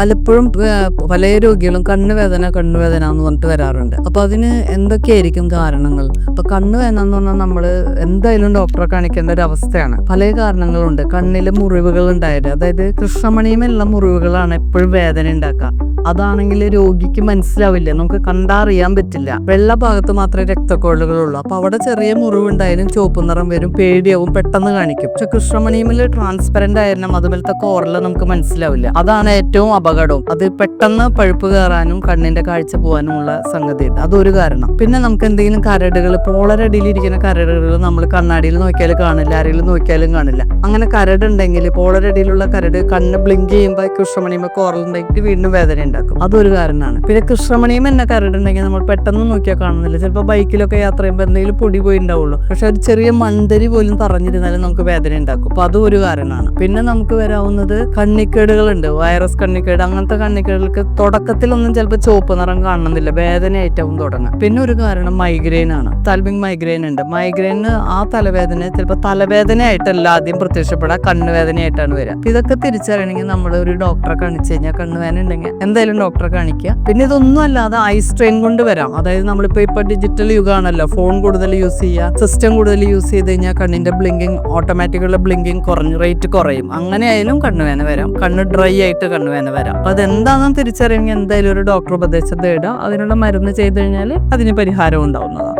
പലപ്പോഴും പല രോഗികളും കണ്ണുവേദന കണ്ണുവേദന എന്ന് പറഞ്ഞിട്ട് വരാറുണ്ട്. അപ്പൊ അതിന് എന്തൊക്കെയായിരിക്കും കാരണങ്ങൾ? അപ്പൊ കണ്ണുവേദന എന്ന് പറഞ്ഞാൽ നമ്മൾ എന്തായാലും ഡോക്ടറെ കാണിക്കേണ്ട ഒരു അവസ്ഥയാണ്. പല കാരണങ്ങളുണ്ട്. കണ്ണിൽ മുറിവുകൾ ഉണ്ടായത്. അതായത് കൃഷ്ണമണിയുമെല്ലാം മുറിവുകളാണ് എപ്പോഴും വേദന ഉണ്ടാക്കുക. അതാണെങ്കിൽ രോഗിക്ക് മനസ്സിലാവില്ല. നമുക്ക് കണ്ടറിയാൻ പറ്റില്ല. വെള്ള ഭാഗത്ത് മാത്രമേ രക്തക്കോളുകളുള്ളൂ. അപ്പൊ അവിടെ ചെറിയ മുറിവുണ്ടായാലും ചുവപ്പ് നിറം വരും പേടിയാവും പെട്ടെന്ന് കാണിക്കും. പക്ഷെ കൃഷ്ണമണിയുമിൽ ട്രാൻസ്പെറന്റ് ആയിരുന്ന അതുപോലത്തെ കോറൽ നമുക്ക് മനസ്സിലാവില്ല. അതാണ് ഏറ്റവും അപകടവും. അത് പെട്ടെന്ന് പഴുപ്പ് കയറാനും കണ്ണിന്റെ കാഴ്ച പോകാനുമുള്ള സംഗതി അതൊരു കാരണം. പിന്നെ നമുക്ക് എന്തെങ്കിലും കരടുകൾ പോളരടിയിലിരിക്കുന്ന കരടുകൾ നമ്മൾ കണ്ണാടിയിൽ നോക്കിയാൽ കാണില്ല ആരെങ്കിലും നോക്കിയാലും കാണില്ല. അങ്ങനെ കരടുണ്ടെങ്കിൽ പോളരടിയിലുള്ള കരട് കണ്ണ് ബ്ലിങ്ക് ചെയ്യുമ്പോൾ കൃഷ്ണമണിയുമ കോറലുണ്ടെങ്കിൽ വീണ്ടും വേദന ഉണ്ടാക്കും. അതൊരു കാരണമാണ്. പിന്നെ കൃഷ്ണമണിയും എന്നെ കരടുണ്ടെങ്കിൽ നമ്മൾ പെട്ടെന്ന് നോക്കിയാൽ കാണുന്നില്ല. ചിലപ്പോൾ ബൈക്കിലൊക്കെ യാത്ര ചെയ്യുമ്പോൾ എന്തെങ്കിലും പൊടി പോയി ഉണ്ടാവുള്ളൂ. പക്ഷെ ഒരു ചെറിയ മണ്ടരി പോലും തറഞ്ഞിരുന്നാലും നമുക്ക് വേദന ഉണ്ടാക്കും. അപ്പൊ അതും ഒരു കാരണമാണ്. പിന്നെ നമുക്ക് വരാവുന്നത് കണ്ണിക്കേടുകളുണ്ട്. വൈറസ് കണ്ണിക്കേട് അങ്ങനത്തെ കണ്ണിക്കേടുകൾക്ക് തുടക്കത്തിലൊന്നും ചിലപ്പോൾ ചുവപ്പ് നിറം കാണണമെന്നില്ല ഏറ്റവും തുടങ്ങുക പിന്നെ ഒരു കാരണം മൈഗ്രെയിൻ ആണ്. തൽബിങ് മൈഗ്രെയിൻ ഉണ്ട്. മൈഗ്രെയിന് ആ തലവേദന ചിലപ്പോൾ തലവേദനയായിട്ടല്ല ആദ്യം പ്രത്യക്ഷപ്പെടാൻ കണ്ണുവേദനയായിട്ടാണ് വരിക ഇതൊക്കെ തിരിച്ചറിയണമെങ്കിൽ നമ്മൾ ഒരു ഡോക്ടറെ കാണിച്ചു കഴിഞ്ഞാൽ കണ്ണുവേദന ഉണ്ടെങ്കിൽ എന്തായാലും ഡോക്ടറെ കാണിക്കുക. പിന്നെ ഇതൊന്നും അല്ലാതെ ഐ സ്ട്രെയിൻ കൊണ്ട് വരാം. അതായത് നമ്മളിപ്പോ ഇപ്പൊ ഡിജിറ്റൽ യുഗമാണല്ലോ ഫോൺ കൂടുതൽ യൂസ് ചെയ്യുക. സിസ്റ്റം കൂടുതൽ യൂസ് ചെയ്ത് കഴിഞ്ഞാൽ കണ്ണിന്റെ ബ്ലിങ്കിങ് ഓട്ടോമാറ്റിക്കുള്ള ബ്ലിങ്കിങ് കുറഞ്ഞു റേറ്റ് കുറയും. അങ്ങനെ ആയാലും കണ്ണുവേന വരാം. കണ്ണ് ഡ്രൈ ആയിട്ട് കണ്ണുവേന വരാം. അപ്പൊ അതെന്താണെന്ന് തിരിച്ചറിയണമെങ്കിൽ എന്തായാലും ഒരു ഡോക്ടർ ഉപദേശം തേടുക. അതിനുള്ള മരുന്ന് ചെയ്ത് കഴിഞ്ഞാൽ അതിന് പരിഹാരം ഉണ്ടാവുന്നതാണ്.